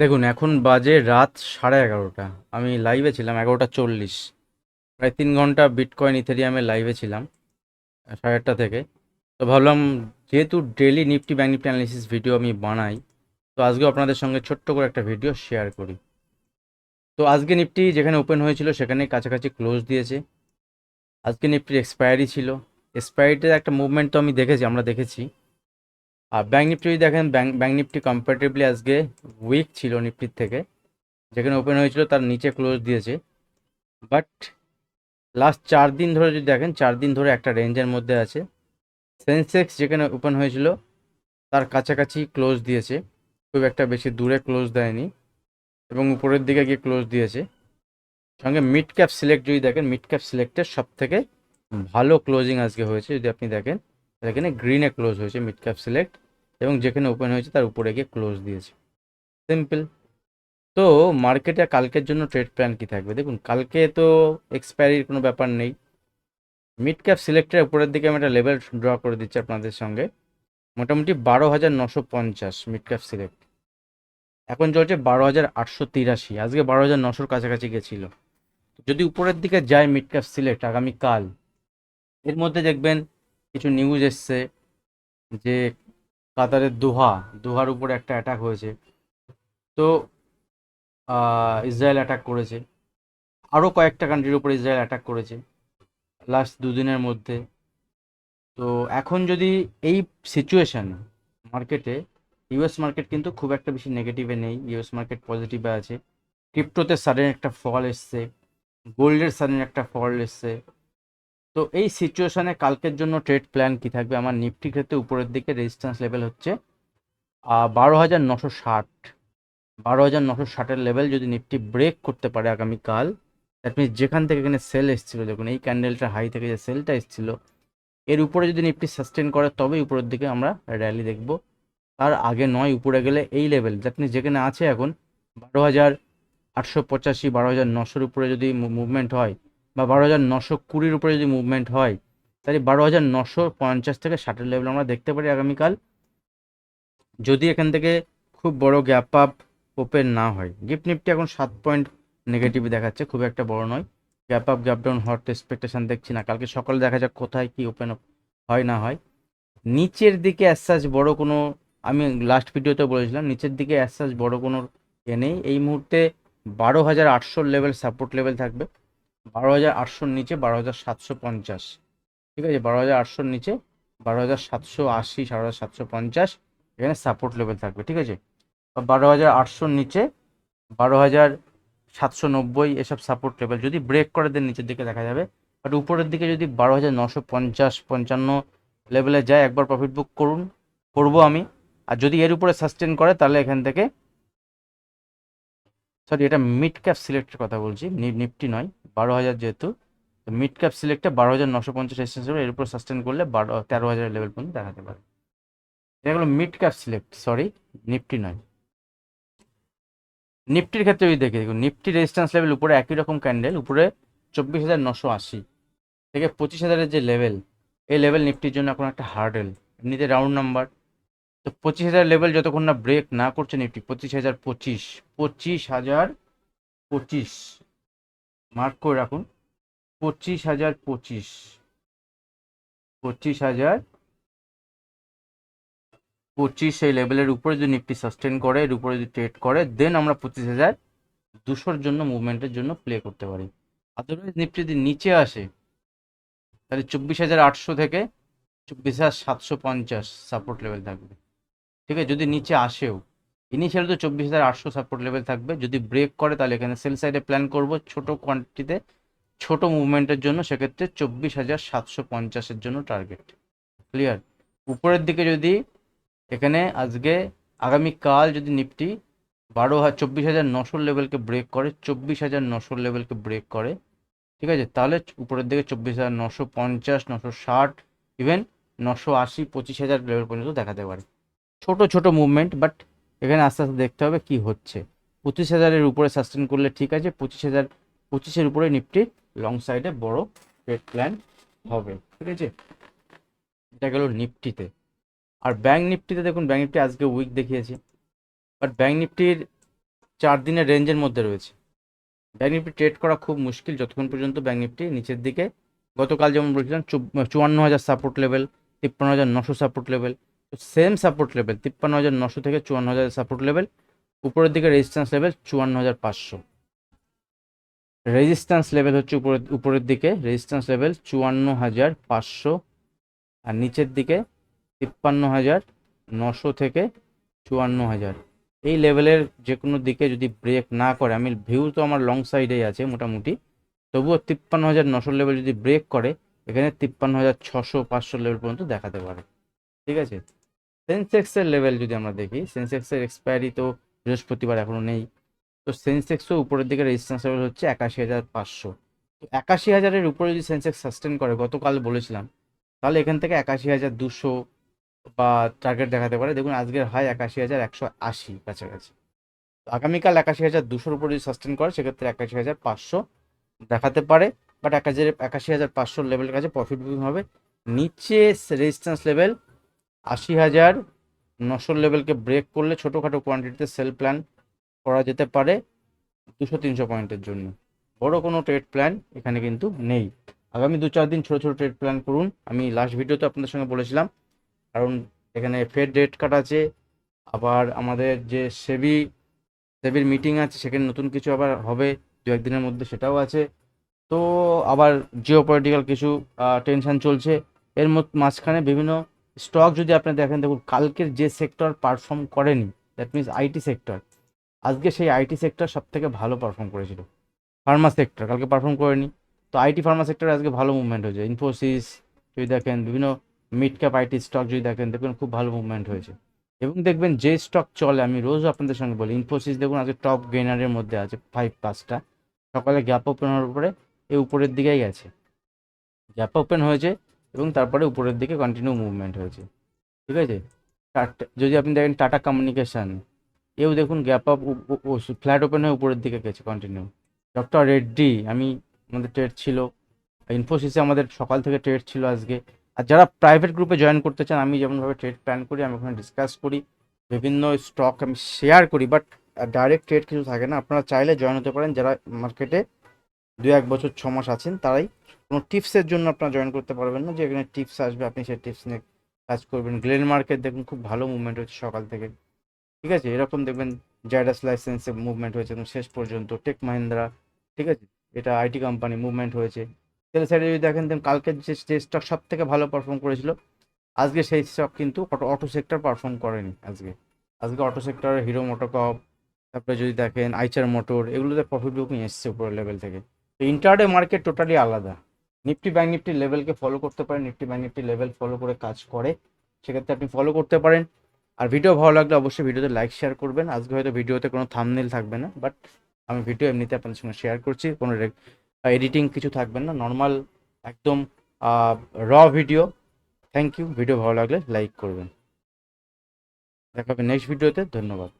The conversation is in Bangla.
দেখুন, এখন বাজে রাত সাড়ে এগারোটা। আমি লাইভে ছিলাম এগারোটা চল্লিশ। প্রায় তিন ঘণ্টা বিটকয়েন ইথেরিয়ামে লাইভে ছিলাম, সাড়ে আটটা থেকে। তো ভাবলাম, যেহেতু daily Nifty bank Nifty analysis video আমি বানাই, তো আজকেও আপনাদের সঙ্গে ছোট্ট করে একটা ভিডিও শেয়ার করি। তো আজকে নিফটি যেখানে ওপেন হয়েছিল সেখানে কাছাকাছি ক্লোজ দিয়েছে। আজকে নিফটির এক্সপায়ারি ছিল। এক্সপায়ারিতে একটা মুভমেন্ট তো আমি দেখেছি, আমরা দেখেছি। আর ব্যাঙ্ক নিফটি যদি দেখেন ব্যাঙ্ক ব্যাঙ্ক নিফটি কম্পারেটিভলি আজকে উইক ছিল নিফটির থেকে। যেখানে ওপেন হয়েছিল তার নিচে ক্লোজ দিয়েছে। বাট লাস্ট চার দিন ধরে যদি দেখেন চার দিন ধরে একটা রেঞ্জের মধ্যে আছে। সেন্সেক্স যেখানে ওপেন হয়েছিল তার কাছাকাছি ক্লোজ দিয়েছে। খুব একটা বেশি দূরে ক্লোজ দেয়নি। এবং উপরের দিকে গিয়ে ক্লোজ দিয়েছে। সঙ্গে মিড ক্যাপ সিলেক্ট যদি দেখেন মিড ক্যাপ সিলেক্টের সব থেকে ভালো ক্লোজিং আজকে হয়েছে যদি আপনি দেখেন। এখানে গ্রিনে ক্লোজ হয়েছে মিড ক্যাপ সিলেক্ট এবং যেখানে ওপেন হয়েছে, তার উপরে গিয়ে ক্লোজ দিয়েছে। সিম্পল তো মার্কেটে কালকের জন্য ট্রেড প্ল্যান কি থাকবে? দেখুন, কালকে তো এক্সপায়ারির কোনো ব্যাপার নেই। মিড ক্যাপ সিলেক্টের উপরের দিকে আমি একটা লেভেল ড্র করে দিচ্ছি আপনাদের সঙ্গে। মোটামুটি বারো হাজার নশো পঞ্চাশ মিড ক্যাপ সিলেক্ট এখন চলছে বারো হাজার আটশো তিরাশি। আজকে বারো হাজার নশোর কাছাকাছি গেছিল। যদি উপরের দিকে যায় মিড ক্যাপ সিলেক্ট আগামীকাল, এর মধ্যে দেখবেন কিছু নিউজ এসছে যে কাতারের দোহা, দোহার উপরে একটা অ্যাটাক হয়েছে। তো ইসরায়েল অ্যাটাক করেছে। আরও কয়েকটা কান্ট্রির উপর ইসরায়েল অ্যাটাক করেছে লাস্ট দুদিনের মধ্যে। তো এখন যদি এই সিচুয়েশান মার্কেটে ইউএস মার্কেট কিন্তু খুব একটা বেশি নেগেটিভে নেই। ইউএস মার্কেট পজিটিভে আছে। ক্রিপ্টোতে সাডেন একটা ফল এসছে। গোল্ডের সাডেন একটা ফল এসছে। তো এই সিচুয়েশনে কালকের জন্য ট্রেড প্ল্যান কি থাকবে? আমার নিফটি ক্ষেত্রে উপরের দিকে রেজিস্ট্যান্স লেভেল হচ্ছে বারো হাজার নশো ষাট। বারো হাজার নশো ষাটের লেভেল যদি নিফটি ব্রেক করতে পারে আগামীকাল দ্যাট মিনস যেখান থেকে এখানে সেল এসেছিল, দেখুন এই ক্যান্ডেলটা হাই থেকে যে সেলটা এসেছিল, এর উপরে যদি নিফটি সাস্টেন করে, তবেই উপরের দিকে আমরা র্যালি দেখব। তার আগে নয়, উপরে গেলে এই লেভেল দ্যাট মিনস যেখানে আছে এখন, বারো হাজার আটশো পঁচাশি, বারো হাজার নশোর উপরে যদি মুভমেন্ট হয় বা বারো হাজার নশো কুড়ির উপরে যদি মুভমেন্ট হয়, তাহলে বারো হাজার নশো পঞ্চাশ থেকে ষাটের লেভেল আমরা দেখতে পারি আগামীকাল। যদি এখান থেকে খুব বড় গ্যাপ আপ ওপেন না হয় গিফট নিফটি এখন সাত পয়েন্ট নেগেটিভ দেখাচ্ছে, খুব একটা বড় নয়। গ্যাপ আপ গ্যাপ ডাউন হওয়ার তো এক্সপেকটেশন দেখছি না। কালকে সকালে দেখা যাক কোথায় কি ওপেন হয় না হয়। নিচের দিকে অ্যাসাজ বড় কোনো, আমি লাস্ট ভিডিওতে বলেছিলাম, নিচের দিকে অ্যাসাজ বড় কোনো এ নেই। এই মুহূর্তে বারো হাজার আটশোর লেভেল সাপোর্ট লেভেল থাকবে। বারো হাজার আটশোর নিচে বারো হাজার সাতশো পঞ্চাশ। ঠিক আছে? বারো হাজার আটশোর নিচে বারো হাজার সাতশো আশি বারো হাজার সাতশো পঞ্চাশ এখানে সাপোর্ট লেভেল থাকবে, ঠিক আছে? বা বারো হাজার আটশোর নিচে বারো হাজার সাতশো নব্বই এসব সাপোর্ট লেভেল যদি ব্রেক করে দেন নিচের দিকে দেখা যাবে। বাট উপরের দিকে যদি বারো হাজার নশো পঞ্চাশ, পঞ্চান্ন লেভেলে যায়, একবার প্রফিট বুক করুন, করব আমি। আর যদি এর উপরে সাস্টেন করে, তাহলে এখান থেকে সরি এটা মিড ক্যাপ সিলেক্টের কথা বলছি। নিফটি নয়, বারো হাজার যেহেতু মিড ক্যাপ সিলেক্টে বারো হাজার নশো পঞ্চাশ এসেন্স এর উপর সাস্টেন করলে বারো, তেরো হাজার লেভেল পর্যন্ত দেখাতে পারে। এটা হলো mid cap select sorry Nifty নয়। নিফটির ক্ষেত্রে যদি দেখি, দেখুন নিফটি রেজিস্ট্যান্স লেভেল উপরে একই রকম ক্যান্ডেল উপরে চব্বিশ হাজার নশো আশি, থেকে পঁচিশ হাজারের যে লেভেল এই লেভেল নিফটির জন্য এখন একটা হার্ডেল এমনিতে রাউন্ড নাম্বার তো পঁচিশ হাজার লেভেল যতক্ষণ না ব্রেক না করছে নিফটি পঁচিশ হাজার পঁচিশ পঁচিশ হাজার পঁচিশ। মার্ক করে রাখুন। পঁচিশ হাজার পঁচিশ পঁচিশ হাজার পঁচিশ এই লেভেলের উপরে যদি নিফটি সাস্টেন করে, এর উপরে যদি ট্রেড করে দেন আমরা পঁচিশ হাজার দুশোর জন্য মুভমেন্টের জন্য প্লে করতে পারি। আদারওয়াইজ নিফটি যদি নিচে আসে, তাহলে চব্বিশ হাজার আটশো থেকে চব্বিশ হাজার সাতশো পঞ্চাশ সাপোর্ট লেভেল থাকবে। ঠিক আছে? যদি নিচে আসেও ইনিশিয়াল তো চব্বিশ হাজার আটশো সাপোর্ট লেভেল থাকবে। যদি ব্রেক করে, তাহলে এখানে সেল সাইডে প্ল্যান করব ছোট কোয়ান্টিটিতে ছোট মুভমেন্টের জন্য সেক্ষেত্রে চব্বিশ হাজার সাতশো পঞ্চাশের জন্য টার্গেট ক্লিয়ার উপরের দিকে যদি এখানে আজকে আগামীকাল যদি নিফটি বারো হাজার, চব্বিশ হাজার নশোর লেভেলকে ব্রেক করে, চব্বিশ হাজার নশোর লেভেলকে ব্রেক করে, ঠিক আছে? তাহলে উপরের দিকে চব্বিশ হাজার নশো পঞ্চাশ নশো ষাট ইভেন নশো আশি পঁচিশ হাজার লেভেল পর্যন্ত দেখাতে পারে। ছোট ছোট মুভমেন্ট বাট এখানে আস্তে আস্তে দেখতে হবে কি হচ্ছে। পঁচিশ হাজারের উপরে সাস্টেন করলে ঠিক আছে, পঁচিশ হাজার, পঁচিশের উপরে নিফটি লং সাইডে বড় ট্রেড প্ল্যান হবে, ঠিক আছে? এটা গেল নিফটিতে। আর ব্যাঙ্ক নিফটিতে দেখুন ব্যাঙ্ক নিফটি আজকে উইক দেখিয়েছে। বাট ব্যাঙ্ক নিফটির চার দিনের রেঞ্জের মধ্যে রয়েছে। ব্যাঙ্ক নিফটি ট্রেড করা খুব মুশকিল, যতক্ষণ পর্যন্ত ব্যাঙ্ক নিফটি নিচের দিকে, গতকাল যেমন বলছিলাম চুয়ান্ন হাজার সাপোর্ট লেভেল তিপ্পান্ন হাজার নশো support level same support level তিপ্পান্ন হাজার নশো থেকে চুয়ান্ন হাজার সাপোর্ট লেভেল উপরের দিকে রেজিস্ট্যান্স লেভেল চুয়ান্ন হাজার পাঁচশো। রেজিস্ট্যান্স লেভেল হচ্ছে উপরের উপরের দিকে রেজিস্ট্যান্স লেভেল চুয়ান্ন হাজার পাঁচশো আর নিচের দিকে তিপ্পান্ন হাজার নশো থেকে চুয়ান্ন হাজার। এই লেভেলের যে কোনো দিকে যদি ব্রেক না করে, আমি ভিউ তো আমার লং সাইডেই আছে মোটামুটি, তবুও তিপ্পান্ন হাজার নশো লেভেল যদি ব্রেক করে, এখানে তিপ্পান্ন হাজার ছশো পাঁচশো লেভেল পর্যন্ত দেখাতে পারে। ঠিক আছে? সেন্সেক্সের লেভেল যদি আমরা দেখি সেন্সেক্সের এক্সপায়ারি তো বৃহস্পতিবার এখনও নেই। তো সেন্সেক্সও উপরের দিকে রেজিস্ট্যান্স লেভেল হচ্ছে একাশি হাজার পাঁচশো। তো একাশি হাজারের উপরে যদি সেন্সেক্স সাস্টেন করে, গতকাল বলেছিলাম, তাহলে এখান থেকে একাশি হাজার দুশো বা টার্গেট দেখাতে পারে। দেখুন, আজকের হাই একাশি হাজার একশো আশি কাছাকাছি। আগামীকাল একাশি হাজার দুশোর উপরে যদি সাস্টেন করে, সেক্ষেত্রে একাশি হাজার পাঁচশো দেখাতে পারে। বাট এক হাজার, একাশি হাজার পাঁচশো লেভেলের কাছে প্রফিট বুকিং হবে। নিচে রেজিস্ট্যান্স লেভেল আশি হাজার নশো লেভেলকে ব্রেক করলে ছোটোখাটো কোয়ান্টিটিতে সেল প্ল্যান করা যেতে পারে দুশো তিনশো পয়েন্টের জন্য। বড় কোনো ট্রেড প্ল্যান এখানে কিন্তু নেই। আগামী দু চার দিন ছোটো ছোটো ট্রেড প্ল্যান করুন। আমি লাস্ট ভিডিওতে আপনাদের সঙ্গে বলেছিলাম। কারণ এখানে ফেড রেট কাট আছে। আবার আমাদের যে সেবি সেবির মিটিং আছে, সেখানে নতুন কিছু আবার হবে। দু একদিনের মধ্যে সেটাও আছে। তো আবার জিও পলিটিক্যাল কিছু টেনশন চলছে। এর মাঝখানে বিভিন্ন স্টক যদি আপনি দেখেন, দেখুন, কালকের যে সেক্টর পারফর্ম করেনি দ্যাট মিনস আইটি সেক্টর আজকে সেই আইটি সেক্টর সব থেকে ভালো পারফর্ম করেছিল। ফার্মা সেক্টর কালকে পারফর্ম করেনি। তো আইটি ফার্মা সেক্টরে আজকে ভালো মুভমেন্ট হয়েছে। ইনফোসিস যদি দেখেন, বিভিন্ন মিড ক্যাপ আইটি স্টক যদি দেখেন, দেখবেন খুব ভালো মুভমেন্ট হয়েছে। এবং দেখবেন যে স্টক চলে, আমি রোজ আপনাদের সঙ্গে বলি ইনফোসিস দেখুন আজকে টপ গেনারের মধ্যে আছে ফাইভ পাঁচটা। সকালে গ্যাপ ওপেন হওয়ার উপরে এই উপরের দিকেই গেছে। গ্যাপ ওপেন হয়েছে এবং তারপরে উপরের দিকে কন্টিনিউ মুভমেন্ট হয়েছে। ঠিক আছে? যদি আপনি দেখেন টাটা কমিউনিকেশান এও দেখুন গ্যাপ আপ ফ্ল্যাট ওপেন হয়ে উপরের দিকে গেছে কন্টিনিউ ডক্টর রেড্ডি আমি, আমাদের ট্রেড ছিল। ইনফোসিসে আমাদের সকাল থেকে ট্রেড ছিল আজকে। আর যারা প্রাইভেট গ্রুপে জয়েন করতে চান, আমি যেমনভাবে ট্রেড প্ল্যান করি, আমি ওখানে ডিসকাস করি। বিভিন্ন স্টক আমি শেয়ার করি বাট ডাইরেক্ট ট্রেড কিছু থাকে না। আপনারা চাইলে জয়েন হতে পারেন। যারা মার্কেটে দু এক বছর, ছ মাস আছেন, তারাই কোনো টিপসের জন্য আপনারা জয়েন করতে পারবেন না, যে এখানে টিপস আসবে, আপনি সেই টিপস নিয়ে কাজ করবেন। গ্লেন মার্কেট দেখুন, খুব ভালো মুভমেন্ট হচ্ছে সকাল থেকে। ঠিক আছে? এরকম দেখবেন জাইডাস লাইসেন্সে মুভমেন্ট হয়েছে একদম শেষ পর্যন্ত। টেক মাহিন্দ্রা ঠিক আছে? এটা আইটি কোম্পানি মুভমেন্ট হয়েছে। সেল সাইডে যদি দেখেন, দেখুন, কালকের যে যে স্টক সব থেকে ভালো পারফর্ম করেছিল, আজকে সেই স্টক কিন্তু অটো অটো সেক্টর পারফর্ম করেনি আজকে। আজকে অটো সেক্টরে হিরো মোটোকপ তারপরে যদি দেখেন আইচার মোটর এগুলোতে প্রফিট বুকিং এসছে উপরের লেভেল থেকে। তো ইন্টারডে মার্কেট টোটালি আলাদা। নিফটি ব্যাঙ্ক নিফটি লেভেলকে ফলো করতে পারেন Nifty bank Nifty level follow করে কাজ করে, সেক্ষেত্রে আপনি ফলো করতে পারেন। আর ভিডিও ভালো লাগলে অবশ্যই ভিডিওতে লাইক শেয়ার করবেন। আজকে হয়তো ভিডিওতে কোনো থামনেল থাকবে না বাট আমি ভিডিও এমনিতে আপনাদের সঙ্গে শেয়ার করছি, কোনো এডিটিং কিছু থাকবে না নর্মাল একদম র ভিডিও থ্যাংক ইউ ভিডিও ভালো লাগলে লাইক করবেন। দেখা হবে নেক্সট ভিডিওতে ধন্যবাদ।